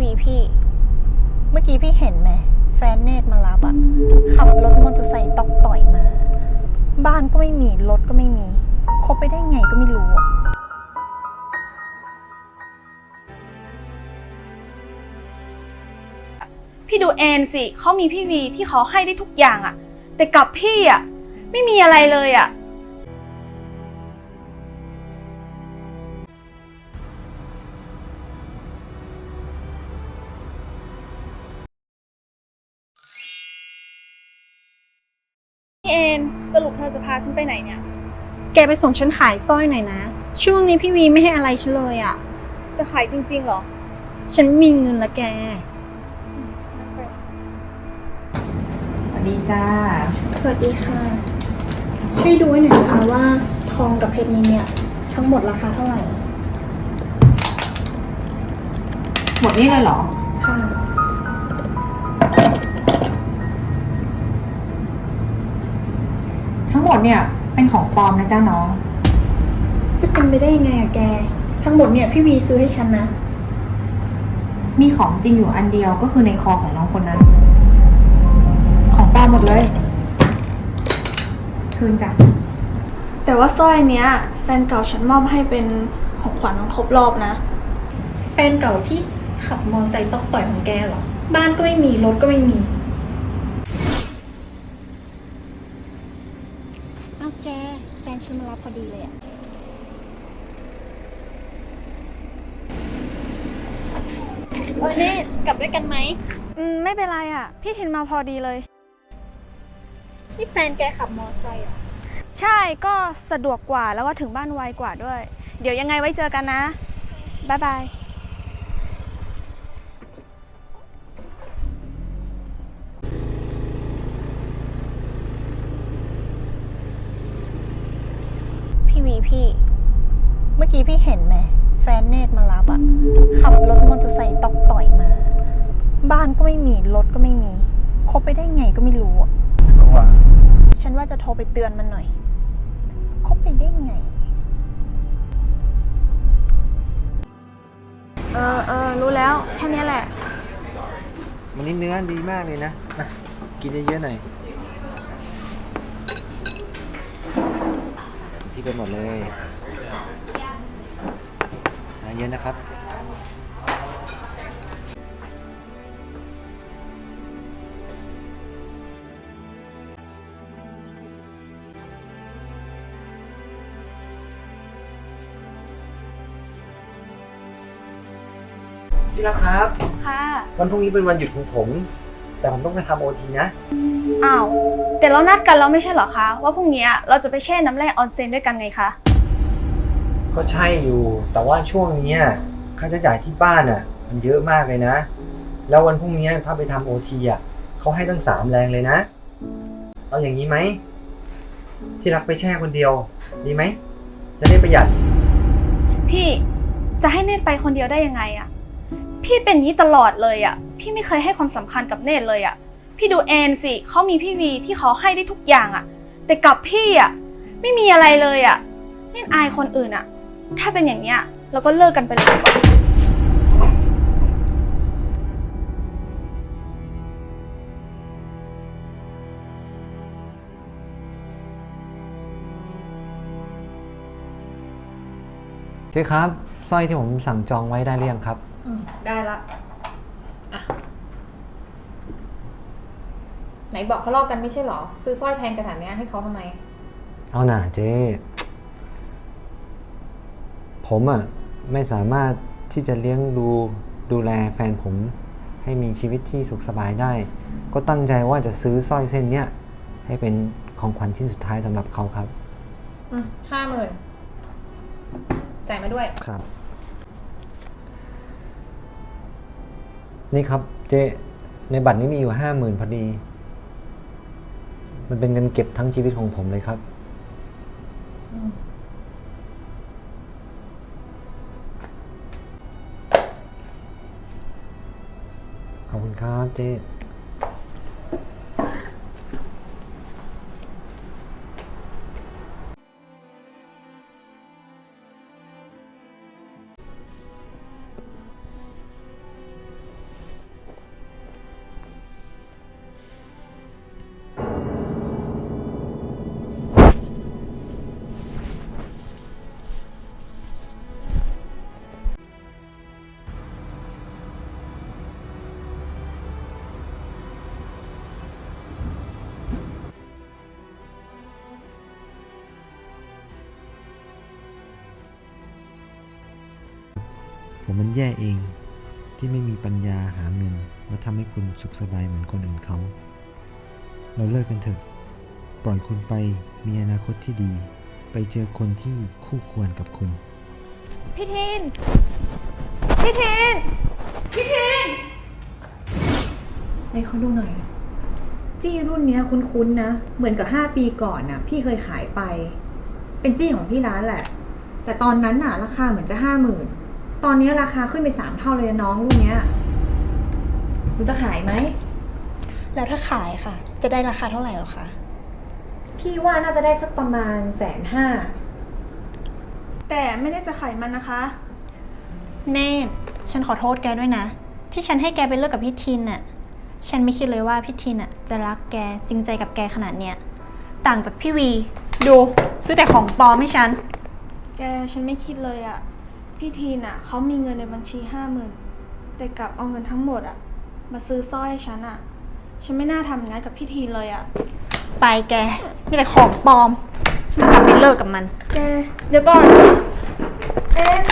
วีพี่ เมื่อกี้พี่เห็นไหม แฟนเนตมารับอะขับรถมอเตอร์ไซค์ตอกต่อยมา บ้านก็ไม่มี รถก็ไม่มี คบไปได้ไงก็ไม่รู้อะพี่ดูแอนสิเขามีพี่วีที่เขาให้ได้ทุกอย่างอะแต่กับพี่อะไม่มีอะไรเลยอะ พี่แอนสรุปเธอจะพาฉันไปไหนเนี่ย แกไปส่งฉันขายสร้อยหน่อยนะ ช่วงนี้พี่วีไม่ให้อะไรฉันเลยอะจะขายจริงๆเหรอ ฉันไม่มีเงินละแก สวัสดีจ้า สวัสดีค่ะ ช่วยดูให้หน่อยนะคะว่าทองกับเพชรนี้เนี่ย ทั้งหมดราคาเท่าไหร่ หมดนี่เลยเหรอ ค่ะ หมดเนี่ยเป็นของปลอมนะจ้าน้อง จะเป็นไปได้ยังไงอะแก ทั้งหมดเนี่ยพี่วีซื้อให้ฉันนะ มีของจริงอยู่อันเดียวก็คือในคอของน้องคนนั้น ของปลอมหมดเลย คืนจ้ะแต่ว่าสร้อยเนี้ย แฟนเก่าฉันมอบให้เป็นของขวัญวันครบรอบนะ แฟนเก่าที่ขับมอไซค์ตอกต่อยของแกเหรอ บ้านก็ไม่มีรถก็ไม่มีเอาแก แฟนฉันมารับพอดีเลยอะเออนี่กลับด้วยกันไหม อืมไม่เป็นไรอะพี่ทินมาพอดีเลย นี่แฟนแกขับมอไซค์เหรอใช่ก็สะดวกกว่าแล้วก็ถึงบ้านไวกว่าด้วย เดี๋ยวยังไงไว้เจอกันนะ บ๊ายบาย พี่วีพี่ เมื่อกี้พี่เห็นไหมแฟนเนตมารับอะขับรถมอเตอร์ไซค์ตอกต่อยมา บ้านก็ไม่มีรถก็ไม่มีคบไปได้ไงก็ไม่รู้อะก็ว่าฉันว่าจะโทรไปเตือนมันหน่อยคบไปได้ไง เออเออรู้แล้ว แค่นี้แหละมันนี่เนื้อดีมากเลยนะอะกินเยอะๆหน่อย ที่กันหมดเลยทานเยอะนะครับที่รักครับ ค่ะ วันพรุ่งนี้เป็นวันหยุดของผม แต่ผมต้องไปทำโอทีนะ อ้าว แต่เรานัดกันแล้วไม่ใช่เหรอคะ ว่าพรุ่งนี้เราจะไปแช่น้ำแร่ออนเซ็นด้วยกันไงคะ ก็ใช่อยู่ แต่ว่าช่วงเนี้ยค่าใช้จ่ายที่บ้านอะ มันเยอะมากเลยนะ แล้ววันพรุ่งนี้ถ้าไปทำโอทีอะเขาให้ตั้งสามแรงเลยนะ เอาอย่างนี้ไหม ที่รักไปแช่คนเดียว ดีไหม จะได้ประหยัด พี่จะให้เนตไปคนเดียวได้ยังไงอะ พี่เป็นนี้ตลอดเลยอะพี่ไม่เคยให้ความสำคัญกับเนตเลยอะพี่ดูแอนสิเขามีพี่วีที่เขาให้ได้ทุกอย่างอะแต่กับพี่อะไม่มีอะไรเลยอะเนตอายคนอื่นอะถ้าเป็นอย่างเนี้ยเราก็เลิกกันไปเลยดีกว่าเจ๊ครับสร้อยที่ผมสั่งจองไว้ได้หรือยังครับ ได้ละอะไหนบอกเขาลอกกันไม่ใช่เหรอ ซื้อสร้อยแพงขนาดเนี้ยให้เขาทำไม เอาหน่าเจ๊ผมอะ ไม่สามารถที่จะเลี้ยงดูดูแลแฟนผม ให้มีชีวิตที่สุขสบายได้ ก็ตั้งใจว่าจะซื้อสร้อยเส้นเนี้ย ให้เป็นของขวัญชิ้นสุดท้ายสำหรับเขาครับ อืมห้าหมื่นจ่ายมาด้วย ครับ นี่ครับเจ๊ในบัตรนี้มีอยู่ห้าหมื่นพอดี มันเป็นเงินเก็บทั้งชีวิตของผมเลยครับ ขอบคุณครับเจ๊ ผมมันแย่เอง ที่ไม่มีปัญญาหาเงินมาทำให้คุณสุขสบายเหมือนคนอื่นเขา เราเลิกกันเถอะ ปล่อยคุณไปมีอนาคตที่ดี ไปเจอคนที่คู่ควรกับคุณ พี่ทีนพี่ทีนพี่ทีนให้เขาดูหน่อย จี้รุ่นเนี้ยคุ้นๆนะ เหมือนกับ 5 ปีก่อนน่ะพี่เคยขายไป เป็นจี้ของที่ร้านแหละ แต่ตอนนั้นน่ะ ราคาเหมือนจะห้าหมื่น ตอนนี้ราคาขึ้นไปสามเท่าเลยนะน้องรุ่นเนี้ยคุณจะขายไหม แล้วถ้าขายค่ะ จะได้ราคาเท่าไหร่หรอคะ พี่ว่าน่าจะได้สักประมาณแสนห้า แต่ไม่ได้จะขายมันนะคะเนตฉันขอโทษแกด้วยนะ ที่ฉันให้แกไปเลิกกับพี่ทินน่ะ ฉันไม่คิดเลยว่าพี่ทินน่ะจะรักแกจริงใจกับแกขนาดเนี้ย ต่างจากพี่วี ดู ซื้อแต่ของปลอมให้ฉัน แกฉันไม่คิดเลยอะ พี่ทีนอะเขามีเงินในบัญชีห้าหมื่นแต่กลับเอาเงินทั้งหมดอะมาซื้อสร้อยให้ฉันอะฉันไม่น่าทำอย่างนั้นกับพี่ทีนเลยอะไปแก มีแต่ของปลอมฉันจะกลับไปเลิกกับมัน แกเดี๋ยวก่อน เอ็น